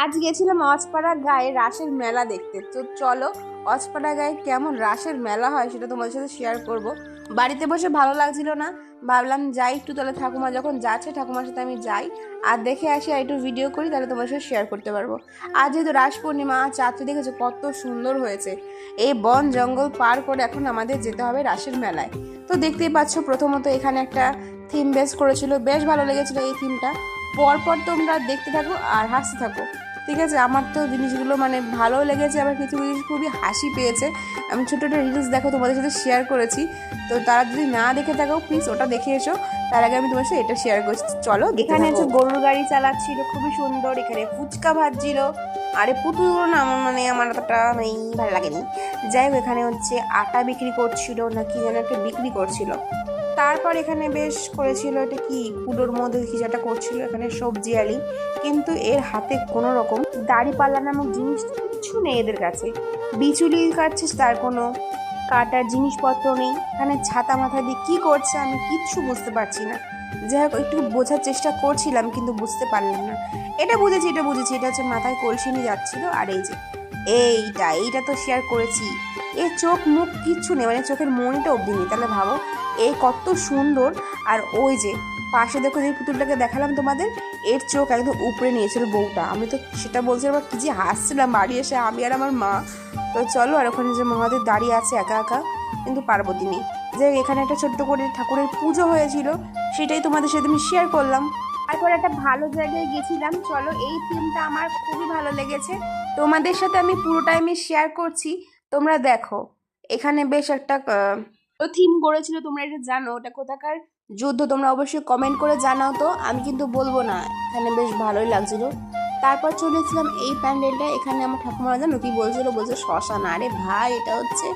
আজ গেছিলাম অজপাড়া গায়ে রাসের মেলা দেখতে। তো চলো, অজপাড়া গায়ে কেমন রাসের মেলা হয় সেটা তোমাদের সাথে শেয়ার করব। বাড়িতে বসে ভালো লাগছিল না। ভাবলাম যাই একটু তাহলে ঠাকুমা যখন যাচ্ছে, ঠাকুমার সাথে আমি যাই। আর দেখে আসি আর একটু ভিডিও করি, তাহলে তোমার সাথে শেয়ার করতে পারব। আর যেহেতু রাস পূর্ণিমা চাঁদটি দেখেছ, কত সুন্দর হয়েছে। এই বন জঙ্গল পার করে এখন আমাদের যেতে হবে রাসের মেলায়। তো দেখতেই পাচ্ছ, প্রথমত এখানে একটা থিম বেস করেছিল। বেশ ভালো লেগেছিলো এই থিমটা পরপর তোমরা দেখতে থাকো আর হাসতে থাকো। ঠিক আছে আমার তো জিনিসগুলো মানে ভালো লেগেছে আবার কিছু জিনিস খুবই হাসি পেয়েছে। আমি ছোটো একটা রিলস দেখো তোমাদের সাথে শেয়ার করেছি। তো তারা যদি না দেখে থাকো প্লিজ ওটা দেখে এসো। তার আগে আমি তোমার সাথে এটা শেয়ার করছি। চলো এখানে হচ্ছে গরুর গাড়ি চালাচ্ছিল খুবই সুন্দর। এখানে ফুচকা ভাজছিল। আরে পুতুলগুলো না আমার মানে আমার অতটা নেই ভালো লাগেনি। যাই হোক এখানে হচ্ছে আটা বিক্রি করছিল না কি যেন একটা বিক্রি করছিল। তারপর এখানে বেশ করেছিল এটা কি কুলোর মধ্যে কিছু একটা করছিল, এখানে সবজি আলি। কিন্তু এর হাতে কোনো রকম দাড়ি পাল্লা নামক জিনিস কিছু নেই এদের কাছে। বিচুলি কাটছিস তার কোনো কাটার জিনিসপত্র নেই। এখানে ছাতা মাথা দিয়ে কী করছে আমি কিচ্ছু বুঝতে পারছি না। যাই হোক, একটু বোঝার চেষ্টা করছিলাম, কিন্তু বুঝতে পারলাম না। এটা বুঝেছি এটা বুঝেছি, এটা হচ্ছে মাথায় কলসি নিয়ে যাচ্ছিল, আর এই যে এইটা এইটা তো শেয়ার করেছি। এ চোখ মুখ কিচ্ছু নেই মানে চোখের মনিটা অবধি নেই, তাহলে ভাবো। এই কত সুন্দর, আর ওই যে, পাশে দেখো যে পুতুলটাকে দেখালাম তোমাদের, এর চোখ একদম উপরে নিয়েছিল বউটা। আমি তো সেটা বলছিলাম আর কি যে হাসছিলাম, বাড়ি এসে আমি আর আমার মা। তো চলো, আর ওখানে যে মহাদেব দাঁড়িয়ে আছে একা একা, কিন্তু পার্বতী নেই। যে এখানে একটা ছোট্ট করে ঠাকুরের পুজো হয়েছিল, সেটাই তোমাদের সাথে আমি শেয়ার করলাম। তারপর একটা ভালো জায়গায় গেছিলাম, চলো, এই থিমটা আমার খুবই ভালো লেগেছে। তোমাদের সাথে আমি পুরোটাই আমি শেয়ার করছি। তোমরা দেখো, এখানে বেশ একটা থিম করেছিল তোমরা এটা জানো, ওটা কোথাকার যুদ্ধ, তোমরা অবশ্যই কমেন্ট করে জানাও তো। আমি কিন্তু বলব না, এখানে বেশ ভালোই লাগছিল। তারপর চলেছিলাম এই প্যান্ডেলটা এখানে আমার ঠাকুমারা জানো কি বলছিল? বলছে শ্মশান আরে ভাই, এটা হচ্ছে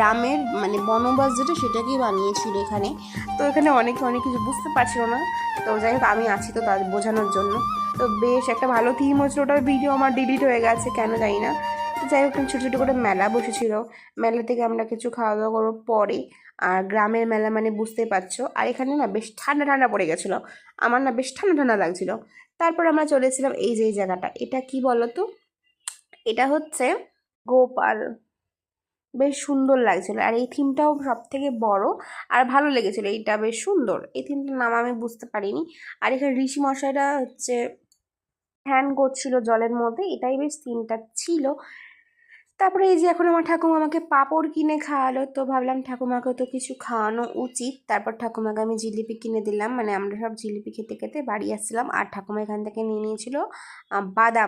রামের মানে বনবাস যেটা, সেটাকেই বানিয়েছিল এখানে। তো এখানে অনেকে অনেক কিছু বুঝতে পারছিল না। তো যাই হোক, আমি আছি তো তাদের বোঝানোর জন্য। তো বেশ, একটা ভালো থিম হয়েছিল, ওটার ভিডিও আমার ডিলিট হয়ে গেছে, কেন জানি না। যাই হোক ছোটো ছোটো করে মেলা বসেছিল। মেলা থেকে আমরা কিছু খাওয়া দাওয়া করার পরে। আর গ্রামের মেলা মানে বুঝতে পারছ। আর এখানে না বেশ ঠান্ডা ঠান্ডা পড়ে গেছিল। আমার না বেশ ঠান্ডা ঠান্ডা লাগছিল। তারপর আমরা চলেছিলাম এই যে এই জায়গাটা। এটা কি বলো তো এটা হচ্ছে গোপাল। বেশ সুন্দর লাগছিল। আর এই থিমটাও সব থেকে বড়। আর ভালো লেগেছিল, এইটা বেশ সুন্দর। এই থিমটার নাম আমি বুঝতে পারিনি। আর এখানে ঋষি মশাইরা হচ্ছে ধ্যান করছিল জলের মধ্যে, এটাই বেশ সিনটা ছিল। তারপরে এই যে এখন আমার ঠাকুমা আমাকে পাঁপড় কিনে খাওয়ালো, তো ভাবলাম ঠাকুমাকে তো কিছু খাওয়ানো উচিত। তারপর ঠাকুমাকে আমি জিলিপি কিনে দিলাম মানে আমরা সব জিলিপি খেতে খেতে বাড়ি আসছিলাম, আর ঠাকুমা এখান থেকে নিয়ে নিয়েছিল বাদাম।